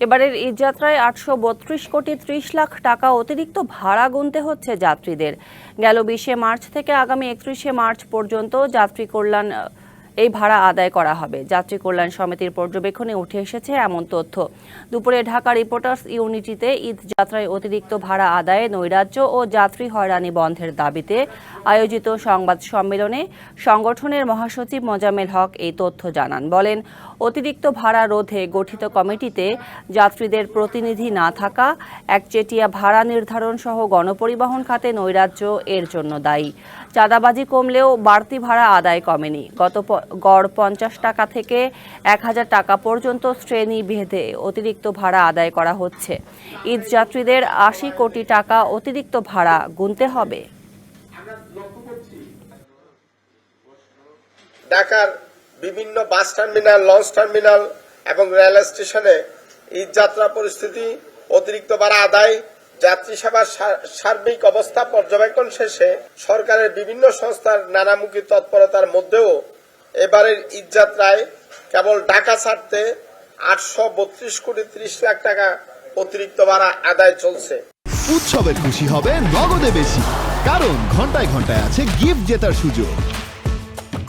এবারের ঈদযাত্রায় আটশো বত্রিশ কোটি ত্রিশ লাখ টাকা অতিরিক্ত ভাড়া গুনতে হচ্ছে যাত্রীদের। গেল বিশে মার্চ থেকে আগামী একত্রিশে মার্চ পর্যন্ত যাত্রী কল্যাণ এই ভাড়া আদায় করা হবে। যাত্রী কল্যাণ সমিতির পর্যবেক্ষণে উঠে এসেছে এমন তথ্য। দুপুরে ঢাকা রিপোর্টার্স ইউনিটিতে ঈদ যাত্রায় অতিরিক্ত ভাড়া আদায়ে নৈরাজ্য ও যাত্রী হয়রানি বন্ধের দাবিতে আয়োজিত সংবাদ সম্মেলনে সংগঠনের মহাসচিব মোজাম্মেল হক এই তথ্য জানান। বলেন, অতিরিক্ত ভাড়া রোধে গঠিত কমিটিতে যাত্রীদের প্রতিনিধি না থাকা, একচেটিয়া ভাড়া নির্ধারণ সহ গণপরিবহন খাতে নৈরাজ্য এর জন্য দায়ী। চাঁদাবাজি কমলেও বাড়তি ভাড়া আদায় কমেনি। গত গড় পঞ্চাশ টাকা থেকে এক হাজার টাকা পর্যন্ত শ্রেণি ভেদে অতিরিক্ত ভাড়া আদায় করা হচ্ছে। ঈদ যাত্রীদের আশি কোটি টাকা অতিরিক্ত ভাড়া গুনতে হবে। ঢাকার বিভিন্ন বাস টার্মিনাল, লঞ্চ টার্মিনাল এবং রেল স্টেশনে ঈদযাত্রা পরিস্থিতি, অতিরিক্ত ভাড়া আদায়, যাত্রী সেবার সার্বিক অবস্থা পর্যবেক্ষণ শেষে সরকারের বিভিন্ন সংস্থার নানামুখী তৎপরতার মধ্যেও এবারের ঈদযাত্রায় কেবল ঢাকা ছাড়তে আটশো বত্রিশ কোটি ত্রিশ লাখ টাকা অতিরিক্ত ভাড়া আদায় চলছে। উৎসবের খুশি হবে নগদে বেশি, কারণ ঘন্টায় ঘন্টায় আছে গিফট জেতার সুযোগ।